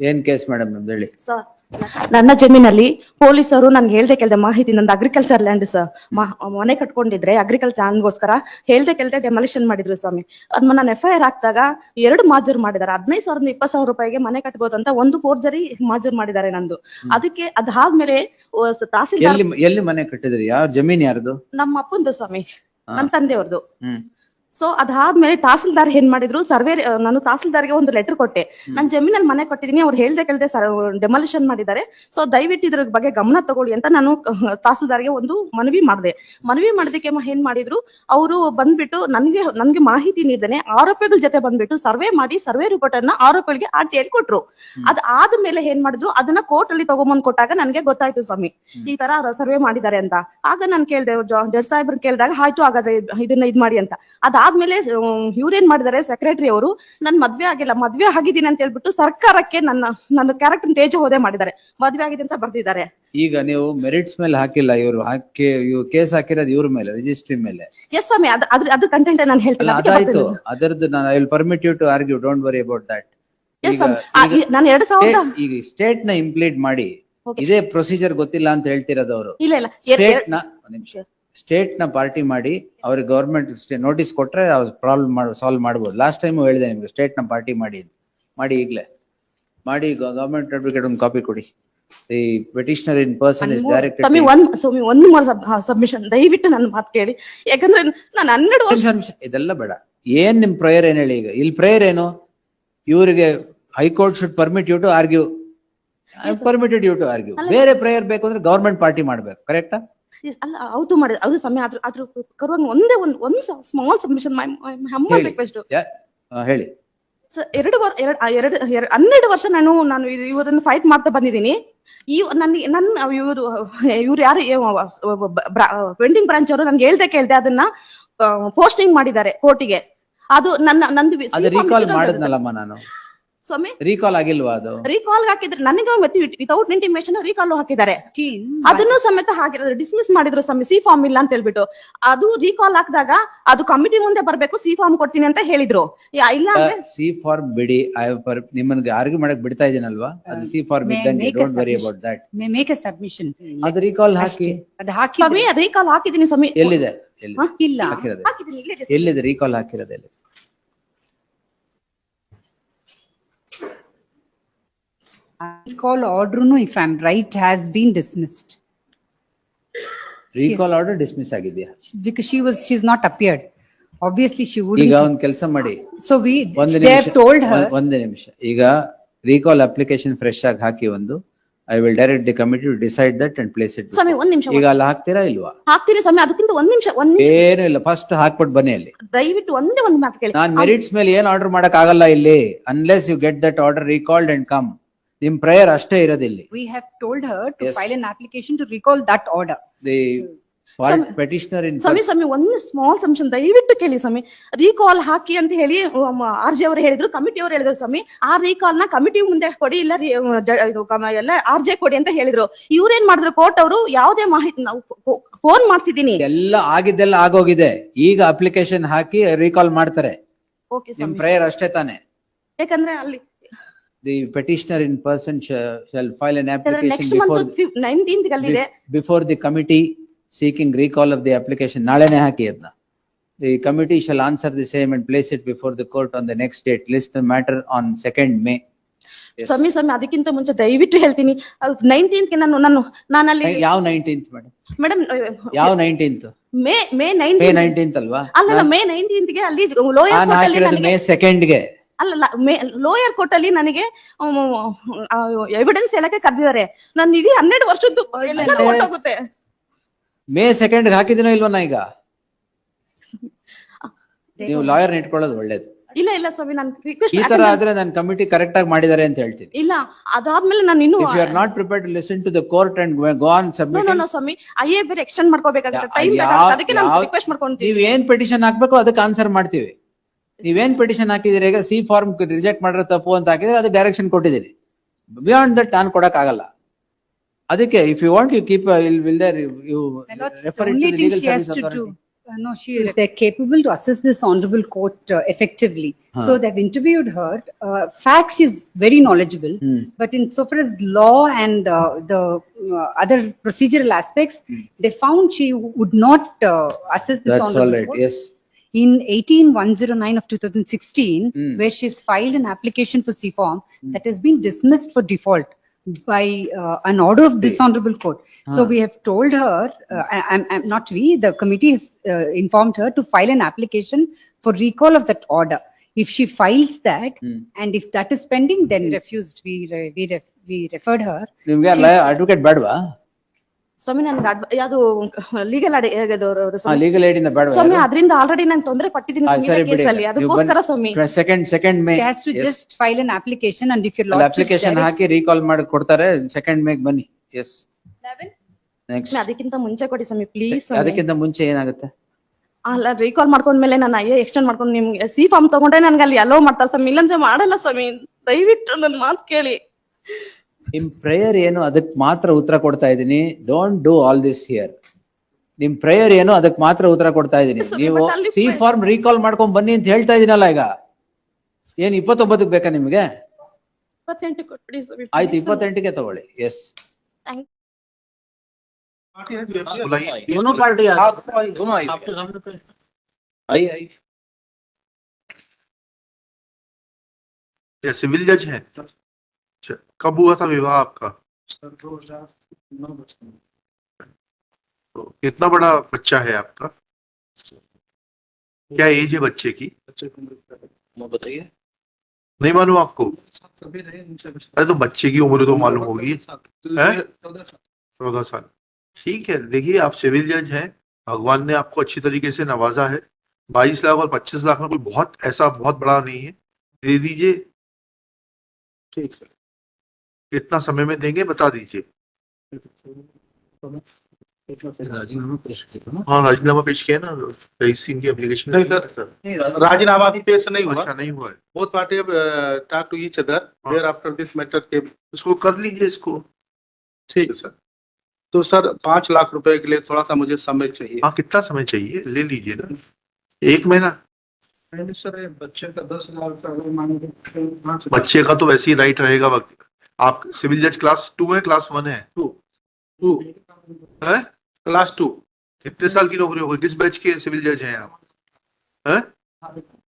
ಏನ್ case madam ನಿಮ್ದು ಹೇಳಿ? ಸರ್ ನನ್ನ ಜಮೀನಲ್ಲಿ ಪೊಲೀಸರು ನನ್ಗೆ ಹೇಳ್ದೆ ಕೇಳ್ದೆ ಮಾಹಿತಿ ನಂದು ಅಗ್ರಿಕಲ್ಚರ್ ಲ್ಯಾಂಡ್ ಸರ್ ಮನೆ ಕಟ್ಕೊಂಡಿದ್ರೆ ಅಗ್ರಿಕಲ್ಚರ್ ಗೋಸ್ಕರ ಹೇಳ್ದೆ ಕೇಳ್ದೆ ಡೆಮಾಲಿಷನ್ ಮಾಡಿದ್ರು ಸ್ವಾಮಿ. ಅದ್ ನಾನು ಎಫ್ ಐ ಆರ್ ಹಾಕ್ದಾಗ ಎರಡು ಮಾಜೂರ್ ಮಾಡಿದ್ದಾರೆ ಹದಿನೈದು ಸಾವಿರದ ಇಪ್ಪತ್ತು ಸಾವಿರ ರೂಪಾಯಿಗೆ ಮನೆ ಕಟ್ಬೋದು ಅಂತ ಒಂದು ಫೋರ್ಜರಿ ಮಾಜೂರ್ ಮಾಡಿದ್ದಾರೆ ನಂದು. ಅದಕ್ಕೆ ಅದಾದ್ಮೇಲೆ ತಾಸಿಲ್ ತಹಸೀಲ್ದಾರ್ ಎಲ್ಲಿ ಎಲ್ಲಿ ಮನೆ ಕಟ್ಟಿದ್ರಿ? ಯಾವ ಜಮೀನ್ ಯಾರ್ದು? ನಮ್ಮ ಅಪ್ಪಂದು ಸ್ವಾಮಿ. ನನ್ನ ತಂದೆಯವ್ರದ್ದು ಸೊ ಅದಾದ್ಮೇಲೆ ತಹಸೀಲ್ದಾರ್ ಏನ್ ಮಾಡಿದ್ರು? ಸರ್ವೆ ನಾನು ತಹಸೀಲ್ದಾರ್ಗೆ ಒಂದು ಲೆಟರ್ ಕೊಟ್ಟೆ. ನಾನು ಜಮೀನಲ್ಲಿ ಮನೆ ಕೊಟ್ಟಿದ್ದೀನಿ ಅವ್ರು ಹೇಳ್ದೆ ಕೇಳ್ದೆ ಡೆಮಾಲಿಷನ್ ಮಾಡಿದ್ದಾರೆ. ಸೊ ದಯವಿಟ್ಟು ಇದ್ರ ಬಗ್ಗೆ ಗಮನ ತಗೊಳ್ಳಿ ಅಂತ ನಾನು ತಹಸೀಲ್ದಾರ್ಗೆ ಒಂದು ಮನವಿ ಮಾಡಿದೆ. ಮನವಿ ಮಾಡೋದಕ್ಕೆ ಏನ್ ಮಾಡಿದ್ರು? ಅವರು ಬಂದ್ಬಿಟ್ಟು ನನ್ಗೆ ನನ್ಗೆ ಮಾಹಿತಿ ನೀಡ್ದೇನೆ ಆರೋಪಿಗಳ ಜೊತೆ ಬಂದ್ಬಿಟ್ಟು ಸರ್ವೆ ಮಾಡಿ ಸರ್ವೆ ರಿಪೋರ್ಟ್ ಅನ್ನ ಆರೋಪಿಗಳಿಗೆ ಆರ್ ಟಿ ಕೊಟ್ರು. ಅದ್ ಆದ್ಮೇಲೆ ಏನ್ ಮಾಡಿದ್ರು? ಅದನ್ನ ಕೋರ್ಟ್ ಅಲ್ಲಿ ತಗೊಂಬಂದ್ ಕೊಟ್ಟಾಗ ನನ್ಗೆ ಗೊತ್ತಾಯ್ತು ಸ್ವಾಮಿ. ಈ ತರ ಸರ್ವೆ ಮಾಡಿದ್ದಾರೆ ಅಂತ. ಆಗ ನಾನು ಕೇಳ್ದೆ ಜಡ್ ಸಾಹೇಬ್ರ ಕೇಳಿದಾಗ ಆಯ್ತು ಹಾಗಾದ್ರೆ ಇದನ್ನ ಇದ್ ಮಾಡಿ ಅಂತ. ಅದಾದ್ಮೇಲೆ ಇವ್ರೇನ್ ಮಾಡಿದ್ದಾರೆ ಸೆಕ್ರೆಟರಿ ಅವರು ನನ್ ಮದ್ವೆ ಆಗಿಲ್ಲ ಮದ್ವೆ ಆಗಿದ್ದೀನಿ ಅಂತ ಹೇಳ್ಬಿಟ್ಟು ಸರ್ಕಾರಕ್ಕೆ ನನ್ನ ನನ್ನ ಕ್ಯಾರೆಕ್ಟರ್ ತೇಜ ಹೋದೆ ಮಾಡಿದ್ದಾರೆ. ಮದ್ವೆ ಆಗಿದೆ ಅಂತ ಬರ್ದಿದ್ದಾರೆ. ಈಗ ನೀವು ಮೆರಿಟ್ಸ್ ಮೇಲೆ ಹಾಕಿಲ್ಲ ಇವರು ಹಾಕಿ ಇವ್ರು ಕೇಸ್ ಹಾಕಿರೋದು ಇವ್ರ ಮೇಲೆ ರಿಜಿಸ್ಟ್ರಿ ಮೇಲೆ. ಎಸ್ ಸ್ವಾಮಿ ಅದು ಅದು ಅದ್ರ ಕಂಟೆಂಟ್ ನಾನು ಹೇಳ್ತೀನಿ ಅದಕ್ಕೆ ಅದಾಯ್ತು. ಅದರದ್ದು ನಾನು I will permit you to argue don't worry about that Yes, ಸ್ವಾಮಿ. ಆ, ಈ- ನಾನು ಎರಡ್ ಸಾವಿರದ ಈಗ ಸ್ಟೇಟ್ನ ಇಂಪ್ಲೀಟ್ ಮಾಡಿ Okay. ಇದೇ ಪ್ರೊಸೀಜರ್ ಗೊತ್ತಿಲ್ಲ ಅಂತ ಹೇಳ್ತಿರೋದು ಅವರು. ಇಲ್ಲ ಇಲ್ಲ. ಎರ್- ಸ್ಟೇಟ್ನ ಒಂದ್ ನಿಮಿಷ. ಸ್ಟೇಟ್ನ ಪಾರ್ಟಿ ಮಾಡಿ ಅವ್ರಿಗೆ ಗವರ್ಮೆಂಟ್ ನೋಟಿಸ್ ಕೊಟ್ರೆ ಪ್ರಾಬ್ಲಮ್ ಸಾಲ್ವ್ ಮಾಡ್ಬೋದು. ಲಾಸ್ಟ್ ಟೈಮ್ ಹೇಳಿದೆ ನಿಮ್ಗೆ ಸ್ಟೇಟ್ನ ಪಾರ್ಟಿ ಮಾಡಿ. ಮಾಡಿ ಈಗಲೇ. ಮಾಡಿ ಗವರ್ಮೆಂಟ್ ಅಡ್ವೊಕೇಟ್ ಒಂದು ಕಾಪಿ ಕೊಡಿ. The petitioner in person is direct ಸ್ವಾಮಿ ಒಂದ್ ಸ್ವಾಮಿ ಒಂದು more ಸಬ್ಮಿಷನ್ ದಯವಿಟ್ಟು ನನ್ನ ಮಾತು ಕೇಳಿ. ಯಾಕಂದ್ರೆ ನಾನು ಹನ್ನೆರಡು ವರ್ಷ ಇದೆಲ್ಲ ಬೇಡ. ಏನ್ ನಿಮ್ ಪ್ರೇಯರ್ ಏನ್ ಹೇಳಿ ಈಗ? ಇಲ್ಲಿ ಪ್ರೇಯರ್ ಏನು? ಇವರಿಗೆ high court should permit you to argue permitted you to argue ಬೇರೆ ಪ್ರೇಯರ್ ಬೇಕು ಅಂದ್ರೆ ಗವರ್ಮೆಂಟ್ ಪಾರ್ಟಿ ಮಾಡ್ಬೇಕು. ಕರೆಕ್ಟಾ ಅಲ್ಲ ಹೌದು ಮಾಡಿದ ಅದು ಸಮಯ ಆದ್ರೂ ಅದ್ರ ಕರುವಾಗ ಒಂದೇ ಒಂದು ಒಂದ್ ಸ್ಮಾಲ್ ಸಬ್ಮಿಷನ್ ಮೈ ರಿಕ್ವೆಸ್ಟ್ ಹೇಳಿ. ಎರಡು ವರ್ ಎರಡು ಎರಡು ಹನ್ನೆರಡು ವರ್ಷ ನಾನು ನಾನು ಇವರನ್ನು ಫೈಟ್ ಮಾಡ್ತಾ ಬಂದಿದ್ದೀನಿ. ಈ ನನಗೆ ನನ್ನ ಇವರು ಇವ್ರು ಯಾರು ವೆಂಡಿಂಗ್ ಬ್ರಾಂಚ್ ಅವರು ನನ್ಗೆ ಹೇಳ್ದೆ ಕೇಳ್ದೆ ಅದನ್ನ ಪೋಸ್ಟಿಂಗ್ ಮಾಡಿದ್ದಾರೆ ಕೋರ್ಟಿಗೆ ಅದು ನನ್ನ ನಂದು ನಾನು. ಸ್ವಾಮಿ? ರೀಕಾಲ್ ಆಗಿಲ್ವಾ ಅದು? ರೀಕಾಲ್ ಹಾಕಿದ್ರೆ ನನಗೆ ಮತ್ತೆ ವಿತೌಟ್ ಇಂಟಿಮೇಶನ್ ರೀಕಾಲ್ ಹಾಕಿದ್ದಾರೆ. ಅದನ್ನು ಸಮೇತ ಹಾಕಿರೋದು ಡಿಸ್ಮಿಸ್ ಮಾಡಿದ್ರು ಸ್ವಾಮಿ ಸಿ ಫಾರ್ಮ್ ಇಲ್ಲ ಅಂತ ಹೇಳ್ಬಿಟ್ಟು. ಅದು ರೀಕಾಲ್ ಹಾಕಿದಾಗ ಅದು ಕಮಿಟಿ ಮುಂದೆ ಬರಬೇಕು ಸಿ ಫಾರ್ಮ್ ಕೊಡ್ತೀನಿ ಅಂತ ಹೇಳಿದ್ರು. ಇಲ್ಲ ಅಂದ್ರೆ ಸಿ ಫಾರ್ಮ್ ಬಿಡಿ. ಐ ನಿಮ್ಮನ್ನ ಆರ್ಗ್ಯೂ ಮಾಡಕ್ ಬಿಡ್ತಾ ಇದೀನಲ್ವಾ ಅದು ಸಿ ಫಾರ್ಮ್ ಇದ್ದಂಗೆ. Don't worry about that may make a submission ಅದು ರೀಕಾಲ್ ಹಾಕಿ. ಅದು ಹಾಕಿ ಸ್ವಾಮಿ ರೀಕಾಲ್ ಹಾಕಿದೀನಿ ಸ್ವಾಮಿ. ಎಲ್ಲಿದೆ? ಎಲ್ಲಿ ಇಲ್ಲ. ಹಾಕಿರೋದು? ಎಲ್ಲಿದೆ? ರೀಕಾಲ್ ಹಾಕಿರೋದು ಎಲ್ಲಿ? Recall order, no, if I'm right, has been dismissed. Recall order dismiss ಆಗಿದ್ಯಾ? Because she was, she's not appeared. Obviously, she ಈಗ ಒಂದು ಕೆಲಸ ಮಾಡಿ. So we, ಒಂದು they have ನಿಮಿಷ told her, ಒಂದು ನಿಮಿಷ. ಈಗ ರೀಕಾಲ್ ಅಪ್ಲಿಕೇಶನ್ ಫ್ರೆಶ್ ಆಗಿ ಹಾಕಿ ಒಂದು I will direct the committee to decide that and place it ಸ್ವಾಮಿ ಒಂದ್ ನಿಮಿಷ ಈಗ ಅಲ್ಲಿ ಹಾಕ್ತೀರಾ ಇಲ್ವಾ? ಹಾಕ್ತೀನಿ ಸ್ವಾಮಿ ಅದಕ್ಕಿಂತ ಒಂದ್ ನಿಮಿಷ ಒಂದ್ ಏನು ಇಲ್ಲ ಫಸ್ಟ್ ಹಾಕ್ಬಿಟ್ಟು ಬನ್ನಿ ಅಲ್ಲಿ. ದಯವಿಟ್ಟು ಒಂದೇ ಒಂದು ಮಾತು ಕೇಳಿ. ನಾನು ಮೆರಿಟ್ಸ್ ಮೇಲೆ ಏನು ಆರ್ಡರ್ ಮಾಡಕ್ ಆಗಲ್ಲ ಇಲ್ಲಿ unless you get that order recalled and come ನಿಮ್ ಪ್ರೇಯರ್ ಅಷ್ಟೇ ಇರೋದಿಲ್ಲಿ. We have told her to Yes. file an application to recall that order. The petitioner in ಸ್ವಾಮಿ ಸ್ವಾಮಿ ಒಂದು ಸ್ಮಾಲ್ ಸಮ್ಷನ್ ದಯವಿಟ್ಟು ಕೇಳಿ ಸ್ವಾಮಿ. ರೀಕಾಲ್ ಹಾಕಿ ಅಂತ ಹೇಳಿ ಆರ್ ಜೆ ಅವರು ಹೇಳಿದ್ರು ಕಮಿಟಿ ಅವರು ಹೇಳಿದ್ರು ಸ್ವಾಮಿ. ಆ ರೀಕಾಲ್ನ ಕಮಿಟಿ ಮುಂದೆ ಕೊಡಿ ಇಲ್ಲ ರೀ- ಜ- ಇದು ಕಮ- ಎಲ್ಲ ಆರ್ ಜೆ ಕೊಡಿ ಅಂತ ಹೇಳಿದ್ರು. ಇವ್ರೇನ್ ಮಾಡಿದ್ರು ಕೋರ್ಟ್ ಅವರು ಯಾವುದೇ ಮಾಹಿತಿ ನಾವು ಫೋನ್ ಮಾಡ್ಸಿದೀನಿ ಎಲ್ಲ ಆಗಿದ್ದೆಲ್ಲ ಆಗೋಗಿದೆ. ಈಗ ಅಪ್ಲಿಕೇಶನ್ ಹಾಕಿ ರೀಕಾಲ್ ಮಾಡ್ತಾರೆ. ಓಕೆ ನಿಮ್ ಸ್ವಾಮಿ. ಪ್ರೇಯರ್ ಅಷ್ಟೇ ತಾನೆ. ಯಾಕಂದ್ರೆ ಅಲ್ಲಿ the petitioner in person shall file an next application month nineteenth ಅಲ್ಲಿದೆ before the committee seeking recall of the application ನಾಳೆನೆ ಹಾಕಿ ಅದನ್ನ the committee shall answer the same and place it before the court on the next date list the matter on second May ಸ್ವಾಮಿ ಸ್ವಾಮಿ ಅದಕ್ಕಿಂತ ಮುಂಚೆ ದಯವಿಟ್ಟು ಹೇಳ್ತೀನಿ. ನೈನ್ಟೀನ್ತ್ ನಾನು ನಾನು ನಾನಲ್ಲಿ ಯಾವ ನೈನ್ಟೀನ್ತ್ ಮೇಡಮ್ ಮೇಡಮ್ ಯಾವ nineteenth May May May nineteen nineteenth ಅಲ್ವಾ? ಅಲ್ಲ ಮೇ ನೈನ್ಟೀನ್ತ್ಗೆ ಅಲ್ಲಿ ಲೋಯರ್ ನಾನು ಹಾಕಿರೋದು ಮೇ ಸೆಕೆಂಡ್ಗೆ. ಅಲ್ಲ ಲೋಯರ್ ಕೋರ್ಟ್ ಅಲ್ಲಿ ನನಗೆ ಎವಿಡೆನ್ಸ್ ಹೇಳಕ್ಕೆ ಕರೆದಿದ್ದಾರೆ. ನನ್ನ ಇಡೀ ಹನ್ನೆರಡು ವರ್ಷದ್ದು ಎಲ್ಲ ಹೊರ್ಟೋಗುತ್ತೆ. ಮೇ ಸೆಕೆಂಡ್ ಹಾಕಿದಿನೋ ಇಲ್ವ ನಾ ಈಗ? ನೀವು ಲಾಯರ್ ಇಟ್ಕೊಳ್ಳೋದು ಒಳ್ಳೇದು. ಇಲ್ಲ ಇಲ್ಲ ಸ್ವಾಮಿ ನಾನು ರಿಕ್ವೆಸ್ಟ್ ಈ ತರ ಆದ್ರೆ ನಾನು ಕಮಿಟಿ ಕರೆಕ್ಟ್ ಆಗಿ ಮಾಡಿದ್ದಾರೆ ಅಂತ ಹೇಳ್ತೀನಿ. ಇಲ್ಲ ಅದಾದ್ಮೇಲೆ ನಾನು ಇನ್ನು if you are not prepare to listen to the court and go on no submit no Swami IA ಬೇರೆ ಎಕ್ಸ್ಟೆಂಡ್ ಮಾಡ್ಕೋಬೇಕಾಗುತ್ತೆ. ಟೈಮ್ ಅದಕ್ಕೆ ನಾನು ರಿಕ್ವೆಸ್ಟ್ ಮಾಡ್ಕೊಂತೀವಿ. ನೀವು ಏನ್ ಪೆಟಿಷನ್ ಹಾಕಬೇಕು ಅದಕ್ಕೆ ಆನ್ಸರ್ ಮಾಡ್ತೀವಿ. ನೀವೇನ್ ಪೆಟಿಷನ್ ಹಾಕಿದಿರಿ ಈಗ ಸಿ ಫಾರ್ಮ್ ರಿಜೆಕ್ಟ್ ಮಾಡಿರೋ ತಪ್ಪು ಅಂತ ಹಾಕಿದ್ರೆ ಅದು ಡೈರೆಕ್ಷನ್ ಕೊಟ್ಟಿದ್ದೀರಿ ಬಿಯಾಂಡ್ ದಟ್ ನಾನು ಕೊಡಕ್ ಆಗಲ್ಲ ಅದಕ್ಕೆ if you want you keep will will there you My lords, the refer only to thing legal she has service to do, Uh, no, she, they're capable to assess this honorable court uh, effectively. So Huh. they've interviewed her. Uh, facts, she's very knowledgeable. Hmm. But in so far as law and uh, the uh, other procedural aspects, they found she would not uh, assess this That's all honorable right, court. yes. in 18109 of 2016, mm. where she's filed an application for C-form mm. that has been dismissed for default by uh, an order of dishonorable court. Huh. So we have told her, uh, I, am not we, the committee has uh, informed her to file an application for recall of that order. If she files that, mm. and if that is pending, then hmm. refused. We re, we, ref, we referred her. She, advocate badva. ಸ್ವಾಮಿ ನನ್ಗೆ ಅಡ್ವ- ಯಾವ್ದು legal ಅಡಿ ಹೇಗದು ಸ್ವಾಮಿ? Legal aid ಇಂದ ಬೇಡವಾ ಸ್ವಾಮಿ ಅದರಿಂದ already ನಾನು ತೊಂದರೆ ಪಟ್ಟಿದ್ದೀನಿ ಸ್ವಾಮಿ ಸರಿ ಕೇಸಲ್ಲಿ. ಅದಕ್ಕೋಸ್ಕರ ಸ್ವಾಮಿ. Second second May has to just file an application and if you last application hockey recall ಮಾಡಿ ಕೊಡ್ತಾರೆ ಸೆಕೆಂಡ್ ಮೇಗ್ ಬನ್ನಿ. ಎಸ್ ನೆಕ್ಸ್ಟ್ ಅದಕ್ಕಿಂತ ಮುಂಚೆ ಕೊಡಿ ಸ್ವಾಮಿ ಪ್ಲೀಸ್ ಅದಕ್ಕಿಂತ ಮುಂಚೆ ಏನಾಗುತ್ತೆ? ಅಲ್ಲ ರೀಕಾಲ್ ಮಾಡ್ಕೊಂಡ್ಮೇಲೆ ನಾನು ಅಯ್ಯೋ ಎಕ್ಸ್ಟೆಂಡ್ ಮಾಡ್ಕೊಂಡು ನಿಮ್ಗೆ ಸಿ ಫಾರ್ಮ್ ತಗೊಂಡ್ರೆ ನನ್ಗೆ ಅಲ್ಲಿ ಅಲೋ ಮಾಡ್ತಾರೆ ಸ್ವಾಮಿ. ಇಲ್ಲಾಂದ್ರೆ ಮಾಡಲ್ಲ ಸ್ವಾಮಿ. ದಯವಿಟ್ಟು ನನ್ನ ಮಾತು ಕೇಳಿ. ನಿಮ್ ಪ್ರೇಯರ್ ಏನು ಅದಕ್ ಮಾತ್ರ ಉತ್ತರ ಕೊಡ್ತಾ ಇದೀನಿ don't do all this here ನಿಮ್ ಪ್ರೇಯರ್ ಏನು ಅದಕ್ ಮಾತ್ರ ಉತ್ತರ ಕೊಡ್ತಾ ಇದೀನಿ Yes, sir, ನೀವು but ಅಲ್ಲಿ ಸಿ ಫಾರ್ಮ್ ರೀಕಾಲ್ ಮಾಡ್ಕೊಂಡ್ ಬನ್ನಿ ಅಂತ ಹೇಳ್ತಾ ಇದೀನಲ್ಲ ಈಗ ಏನ್ ಇಪ್ಪತ್ತೊಂಬತ್ತಕ್ ಬೇಕಾ ನಿಮ್ಗೆ ಇಪ್ಪತ್ತೆಂಟು ಕೊಟ್ಬಿಡಿ ಸ್ವಾಮಿ ಆಯ್ತು please ಸ್ವಾಮಿ. ಇಪ್ಪತ್ತೆಂಟಕ್ಕೆ ತಗೊಳ್ಳಿ ಎಸ್ Thank- दोनों पार्टी आ दोनों आई आपके सामने पेश आई आई या सिविल जज हैं अच्छा, कब हुआ था विवाह आपका? तो कितना बड़ा बच्चा है आपका? क्या एज है बच्चे की? मैं बताइए। नहीं मालूम आपको? अरे तो बच्चे की उम्र तो मालूम होगी। चौदह साल। ठीक है देखिए आप सिविल जज हैं। भगवान ने आपको अच्छी तरीके से नवाजा है। बाईस लाख और पच्चीस लाख में कोई बहुत ऐसा बहुत बड़ा नहीं है। दे दीजिए। ठीक सर। कितना समय में देंगे बता दीजिए। राजीनामा पेश किया ना? हाँ राजीनामा पेश किया ना रईस सिंह की एप्लीकेशन नहीं, सर। राजीनामा अभी पेश नहीं हुआ। अच्छा नहीं हुआ है। have uh, talked to each other हाँ। there after this matter came इसको कर लीजिए इसको। ठीक है सर। तो सर पाँच लाख रुपए के लिए थोड़ा सा मुझे समय चाहिए। हाँ कितना समय चाहिए? ले लीजिए ना। एक महीना। सर बच्चे का दस लाख का के बच्चे का तो वैसे ही राइट रहेगा वक्त। आप सिविल जज क्लास टू है क्लास वन है? Two two. है? Class two. कितने साल की नौकरी होगी किस बैच के सिविल जज हैं आप? हैं?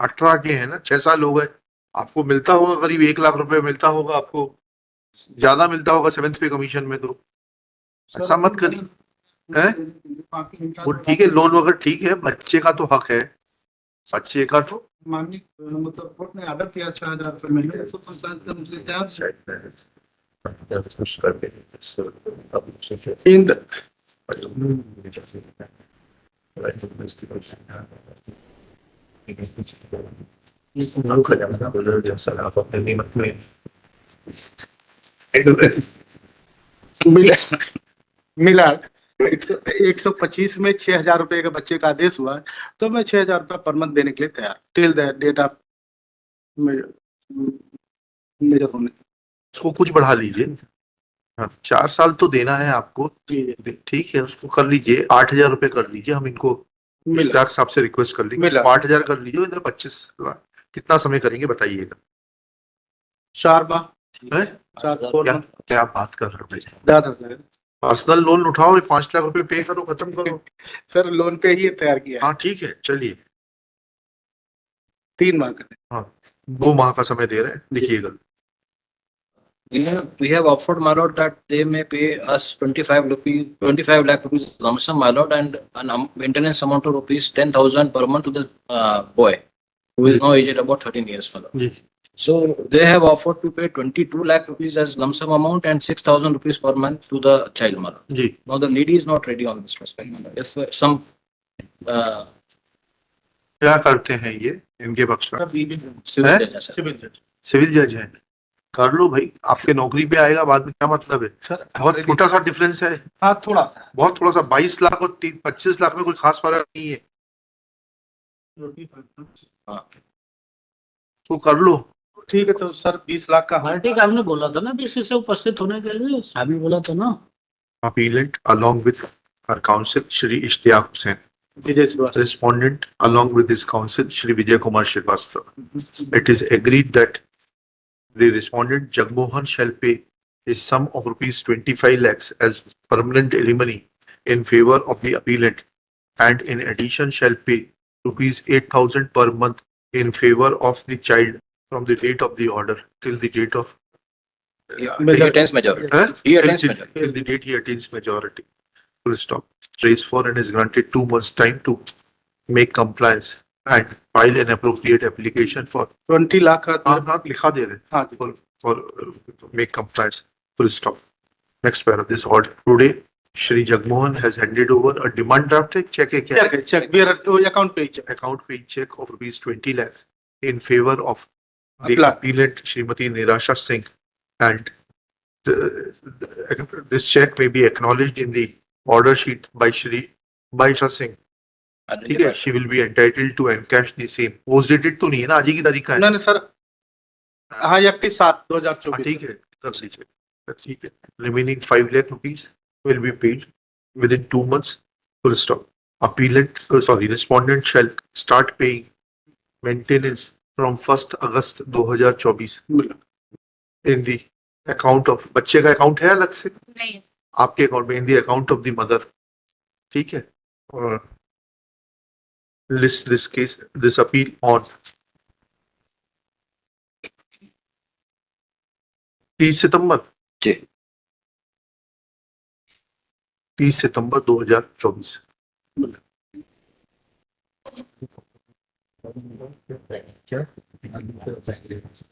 अठारह के हैं ना छह साल हो गए। आपको मिलता होगा करीब एक लाख रुपए मिलता होगा आपको। ज़्यादा मिलता होगा सेवेंथ पे कमीशन में तो। ऐसा मत करिए। हैं? वो ठीक है लोन वगैरह ठीक है बच्चे का तो हक है। बच्चे का तो। मतलब कोर्ट ने ऑर्डर किया छह हज़ार रुपए महीने तो पंचायत का मुझे तैयार मिला एक सौ पच्चीस में छह हज़ार रुपए के बच्चे का आदेश हुआ तो मैं छह हज़ार रुपया पर मंथ देने के लिए तैयार टिल द डेट ऑफ़ मेरे होने उसको कुछ बढ़ा लीजिए। हाँ चार साल तो देना है आपको। ठीक है उसको कर लीजिए। आठ हज़ार रुपए कर लीजिए हम इनको साहब से रिक्वेस्ट कर लेंगे। आठ हज़ार कर लीजिए इधर पच्चीस लाख कितना समय करेंगे बताइएगा। चार माह? क्या क्या बात कर रहे हो है। पर्सनल लोन उठाओ पाँच लाख रुपए पे करो खत्म करो। सर लोन पे ही तैयार किया हाँ। ठीक है चलिए। तीन माह का। हाँ दो माह का समय दे रहे हैं लिखिएगा। We have, we have offered my lord that they may pay us twenty-five rupees, twenty-five lakh rupees lump sum, my lord, and an um, maintenance amount of rupees ten thousand per month to the uh, boy, who is now aged about thirteen years, my lord. So they have offered to pay twenty-two lakh rupees as lump sum amount and six thousand rupees per month to the child, my lord. Ji Now the lady is not ready on this respect, my lord. If uh, some, uh, क्या करते हैं ये इनके पक्ष में civil हैं? judge, sir. Civil जज हैं कर लो भाई आपके नौकरी पे आएगा बाद में क्या मतलब है? सर बहुत छोटा सा डिफरेंस है। हाँ थोड़ा सा। बहुत थोड़ा सा बाईस लाख और पच्चीस लाख में कोई खास फ़र्क नहीं है। हाँ। तो कर लो। ठीक है तो सर बीस लाख का पार्टी का हमने बोला था ना बीसी से उपस्थित होने के लिए अभी बोला था ना। Appellant along with our counsel Shri Ishtiyaq Hussain Vijay Srivastava. Respondent along with his counsel Shri Vijay Kumar Srivastava. It is agreed that the respondent Jagmohan shall pay a sum of rupees twenty-five lakhs as permanent alimony in favor of the appellant and in addition shall pay rupees eight thousand per month in favor of the child from the date of the order till the date of He uh, attains majority. Huh? He Till attains the- majority. Till the date he attains majority. Full stop. Trace for and is granted two months' time to make compliance and file an appropriate application for, twenty lakh का आप आप लिखा दे रहे हाँ जी for, for uh, make compliance. Full stop. Next para, this order. Today, Shri Jagmohan has handed over a demand draft है, check है क्या? Check है चेक बियर अकाउंट पे ही cheque Account paying check of rupees twenty lakhs in favor of the Appellant. appellant Srimati Nirasha Singh and the- the- this check may be acknowledged in the order sheet by Shri by Shah Singh. ठीक है। She will be entitle to encash the same post dated तो नहीं है ना आज ही की तारीख का है। ना ना सर। हाँ इकतीस सात दो हज़ार हाँ, चौबीस ठीक है। तब सही है। ठीक है। Remaining five lakh rupees will be paid within two months full stop appellant sorry respondent shall start paying maintenance from first August 2024 in the account of बच्चे का अकाउंट है अलग से? नहीं। आपके अकाउंट में in the account of the mother ठीक है? और List this case this appeal on तीस सितंबर जी। तीस सितंबर 2024 क्या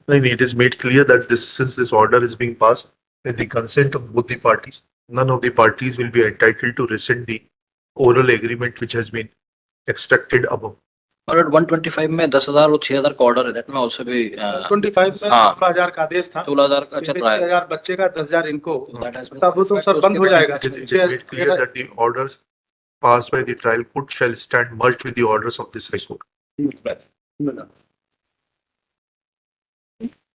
नहीं नहीं it is made clear that this since this order is being passed with the consent of both the parties none of the parties will be entitled to rescind the oral agreement which has been extracted above और 125 में 10000 और 6000 का order है that uh, में also भी 25 में 16000 का आदेश था। 16000 का अच्छा रहा है। 10000 बच्चे का 10000 इनको। हाँ। तब तो सर बंद हो जाएगा। Clear that the orders passed by the trial court shall stand merged with the orders of this high court. Hmm.